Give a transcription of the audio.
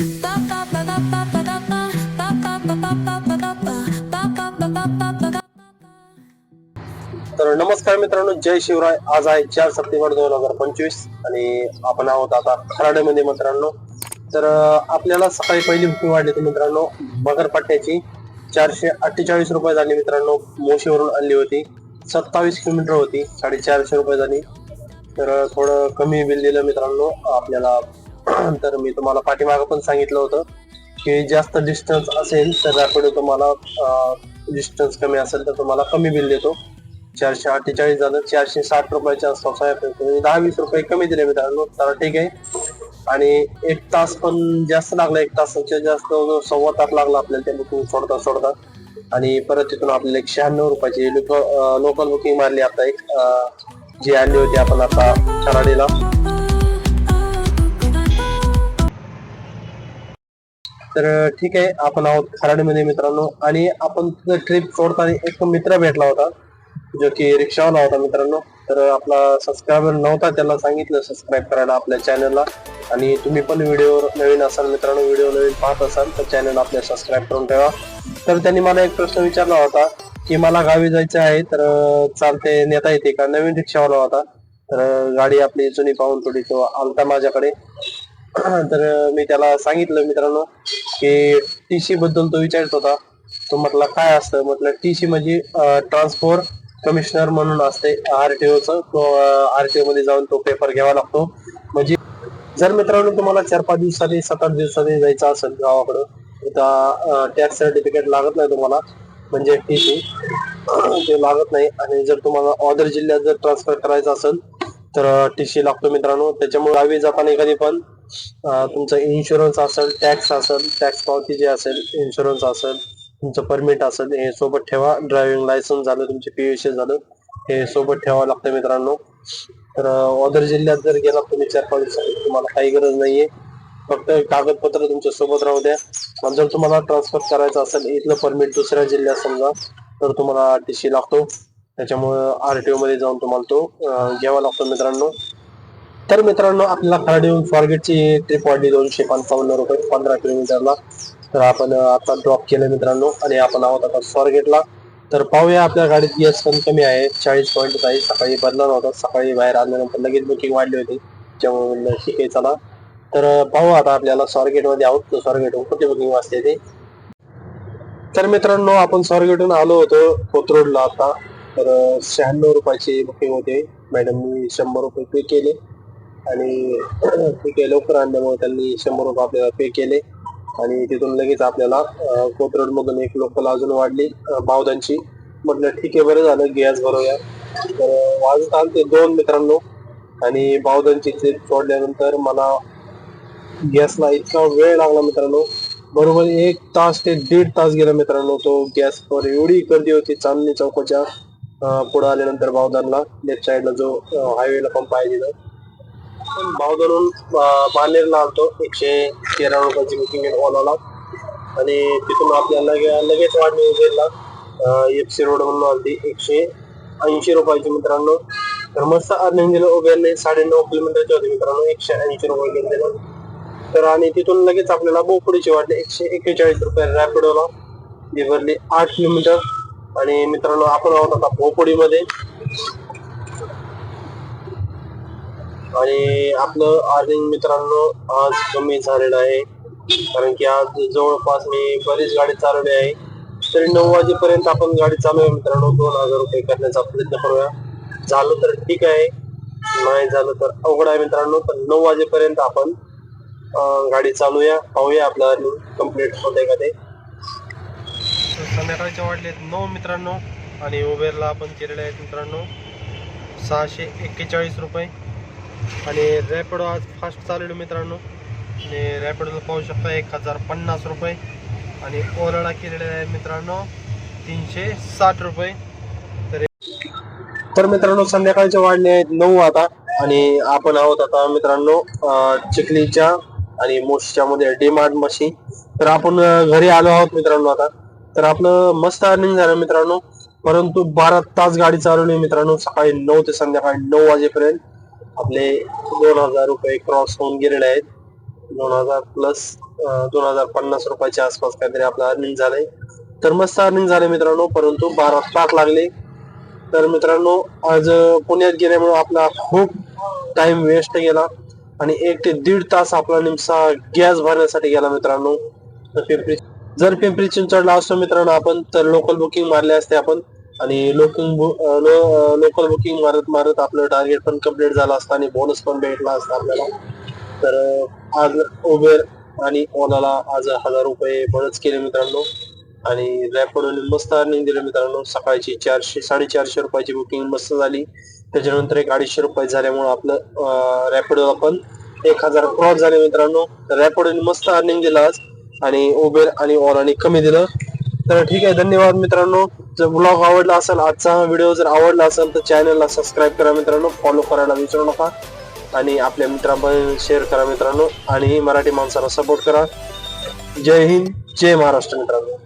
तर नमस्कार मित्रांनो जय शिवराय. आज आहे चार सप्टेंबर दोन हजार पंचवीस आणि आपण आहोत आता खराडेमध्ये मित्रांनो. तर आपल्याला सकाळी पहिली बुकिंग वाढली होती मित्रांनो मगरपट्ट्याची चारशे अठ्ठेचाळीस रुपये झाली मित्रांनो मोशीवरून आणली होती. सत्तावीस किलोमीटर होती साडेचारशे रुपये झाली. तर थोडं कमी बिल दिलं मित्रांनो आपल्याला तर मी तुम्हाला पाठीमागं पण सांगितलं होतं की जास्त डिस्टन्स असेल तर रॅपिडो तुम्हाला डिस्टन्स कमी असेल तर तुम्हाला कमी बिल देतो. चारशे अठ्ठेचाळीस झालं चारशे साठ रुपयाच्या आसपास आहे म्हणजे दहा वीस रुपये कमी दिले मित्रांनो तर ठीक आहे. आणि एक तास पण जास्त लागला एक तासाच्या जास्त सव्वा तास लागला आपल्याला ते बुकिंग सोडता सोडता. आणि परत तिथून आपल्याला एक शहाण्णव रुपयाची लोकल बुकिंग मारली आता एक जी आणली होती आपण आता कराडीला तर ठीक आहे आपण आहोत खराडीमध्ये मित्रांनो. आणि आपण ट्रिप सोडताना एक मित्र भेटला होता जो की रिक्षावाला होता मित्रांनो. तर आपला सबस्क्रायबर नव्हता त्याला सांगितलं सबस्क्राईब करायला आपल्या चॅनलला आणि तुम्ही पण व्हिडिओ नवीन असाल मित्रांनो व्हिडिओ नवीन पाहत असाल तर चॅनल आपल्या सबस्क्राईब करून ठेवा. तर त्यांनी मला एक प्रश्न विचारला होता की मला गावी जायचं आहे तर चालते नेता येते का? नवीन रिक्षावाला होता. तर गाडी आपली जुनी पाहून थोडी तो आलता माझ्याकडे. तर मी त्याला सांगितलं मित्रांनो की टी सी बद्दल तो विचारत होता. तो म्हटलं काय असतं? म्हटलं टी सी म्हणजे ट्रान्सपोर्ट कमिशनर म्हणून असते आरटीओचं तो आरटीओ मध्ये जाऊन तो पेपर घ्यावा लागतो. म्हणजे जर मित्रांनो तुम्हाला चार पाच दिवसांनी सात आठ दिवसांनी जायचं असेल गावाकडं तर टॅक्स सर्टिफिकेट लागत नाही तुम्हाला. म्हणजे टी सी ते लागत नाही. आणि जर तुम्हाला ऑदर जिल्ह्यात जर ट्रान्सफर करायचं असेल तर टी सी लागतो मित्रांनो. त्याच्यामुळे गावी जाताना एखादी पण तुमचं इन्शुरन्स असेल टॅक्स असेल टॅक्स पावती जे असेल इन्शुरन्स असेल तुमचं परमिट असेल हे सोबत ठेवा. ड्रायव्हिंग लायसन्स झालं तुमचे पीयूसी झालं हे सोबत ठेवावं लागतं मित्रांनो. तर ऑदर जिल्ह्यात जर गेला तुम्ही चार पाच दिवसात तुम्हाला काही गरज नाहीये. फक्त कागदपत्र तुमच्यासोबत राहू द्या. आणि जर तुम्हाला ट्रान्सफर करायचं असेल इथलं परमिट दुसऱ्या जिल्ह्यात समजा तर तुम्हाला टी सी लागतो. त्याच्यामुळे आरटीओ मध्ये जाऊन तुम्हाला तो घ्यावा लागतो मित्रांनो. तर मित्रांनो आपल्याला खराडीहून स्वारगेटची ट्रिप वाढली दोनशे पंचावन्न रुपये पंधरा किलोमीटरला. तर आपण आता ड्रॉप केलं मित्रांनो आणि आपण आहोत आता स्वारगेटला तर पाहूया आपल्या गाडीत गॅस पण कमी आहे चाळीस पॉईंट चाळीस सकाळी बदला नव्हता सकाळी बाहेर आल्यानंतर लगेच बुकिंग वाढली होती त्यामुळे म्हणलं ठीक आहे चला. तर पाहू आता आपल्याला स्वारगेटमध्ये आहोत स्वारगेटहून कुठे बुकिंग वाचते ते तर मित्रांनो आपण स्वारगेटहून आलो होतो कोथरूडला आता. तर शहाण्णव रुपयाची बुकिंग होते. मॅडमनी शंभर रुपये पे केले. आणि ठीक आहे लवकर आणल्यामुळे त्यांनी शंभर रुपये आपल्याला पे केले. आणि तिथून लगेच आपल्याला कोथरूड मधून एक लोकल अजून वाढली बावदांची म्हटलं ठीक आहे बरं झालं गॅस भरूया. तर वाजत आलते दोन मित्रांनो. आणि बावदांची ट्रिप सोडल्यानंतर मला गॅसला इतका वेळ लागला मित्रांनो. बरोबर एक तास ते दीड तास गेला मित्रांनो तो गॅसवर एवढी गर्दी होती चांदणी चौकाच्या पुढे आल्यानंतर बावधानला लेफ्ट साईडला जो हायवेला पंप आहे तिथं. भाव धरून बानेरला आलतो एकशे तेरा रुपयाची बुकिंग ओलाला आणि तिथून आपल्याला लगे- लगेच वाढली उबेरला एफ सी रोड म्हणून आलती एकशे ऐंशी रुपयाची मित्रांनो. तर मस्त अर्निंग दिलं साडे नऊ किलोमीटरचे होते मित्रांनो एकशे ऐंशी रुपये घेतलेलं तर आणि तिथून लगेच आपल्याला बोपुडीची वाटली एकशे एक्केचाळीस रुपये रॅपिडोला जी भरली आठ किलोमीटर. आणि मित्रांनो आपण आहोत आता भोपडीमध्ये आणि आपलं अर्निंग मित्रांनो आज कमी झालेलं आहे. कारण की आज जवळपास मी बरीच गाडी चालवली आहे. तरी नऊ वाजेपर्यंत आपण गाडी चालवूया मित्रांनो. दोन हजार रुपये करण्याचा प्रयत्न करूया. झालं तर ठीक आहे. नाही झालं तर अवघड आहे मित्रांनो. पण नऊ वाजेपर्यंत आपण गाडी चालूया पाहूया आपलं अर्निंग कंप्लीट होते का ते. संध्याकाळचे वाढले नऊ मित्रांनो. आणि उबेरला आपण केलेले आहेत मित्रांनो. सहाशे एक्केचाळीस रुपये. आणि रॅपिडो आज फास्ट चालेल मित्रांनो. आणि रॅपिडोला पाहू शकता एक हजार पन्नास रुपये. आणि ओलाला केलेले आहे मित्रांनो तीनशे साठ रुपये. तर तर मित्रांनो संध्याकाळचे वाढले आहेत नऊ आता. आणि आपण आहोत आता मित्रांनो चिखलीच्या आणि मोशीच्या मध्ये डीमार्ट मशीन तर आपण घरी आलो आहोत मित्रांनो आता. तर आपलं मस्त अर्निंग झालं मित्रांनो. परंतु बारा तास गाडी चालवली मित्रांनो सकाळी नऊ ते संध्याकाळी नऊ वाजेपर्यंत. आपले दोन हजार रुपये क्रॉस होऊन गेलेले आहेत. दोन हजार प्लस दोन हजार पन्नास रुपयाच्या आसपास काहीतरी आपलं अर्निंग झालंय. तर मस्त अर्निंग झाले मित्रांनो परंतु बारा तास लागले. तर मित्रांनो आज पुण्यात गेल्यामुळे आपला खूप टाइम वेस्ट गेला आणि एक ते दीड तास आपला नेमसा गॅस भरण्यासाठी गेला मित्रांनो. तर पिंपरी जर पिंपरी चिंचवडला असतो मित्रांनो आपण तर लोकल बुकिंग मारले असते आपण. आणि लोकिंग लोकल बुकिंग मारत मारत आपलं टार्गेट पण कंप्लीट झालं असतं आणि बोनस पण भेटला असता आपल्याला. तर आज उबेर आणि ओलाला आज हजार रुपये बरंच केले मित्रांनो. आणि रॅपिडोने मस्त अर्निंग दिले मित्रांनो. सकाळची चारशे साडेचारशे रुपयाची बुकिंग मस्त झाली. त्याच्यानंतर एक अडीचशे रुपये झाल्यामुळे आपलं रॅपिडो पण एक हजार क्रॉस झाले मित्रांनो. रॅपिडोने मस्त अर्निंग दिलं आज. आणि उबेर आणि ओलाने कमी दिलं. तर ठीक आहे धन्यवाद मित्रांनो. जर ब्लॉग आवडला असेल आजचा व्हिडिओ जर आवडला असेल तर चॅनलला सबस्क्राईब करा मित्रांनो फॉलो करायला विसरू नका. आणि आपल्या मित्रांपर्यंत शेअर करा मित्रांनो आणि मराठी माणसाला सपोर्ट करा. जय हिंद जय महाराष्ट्र मित्रांनो.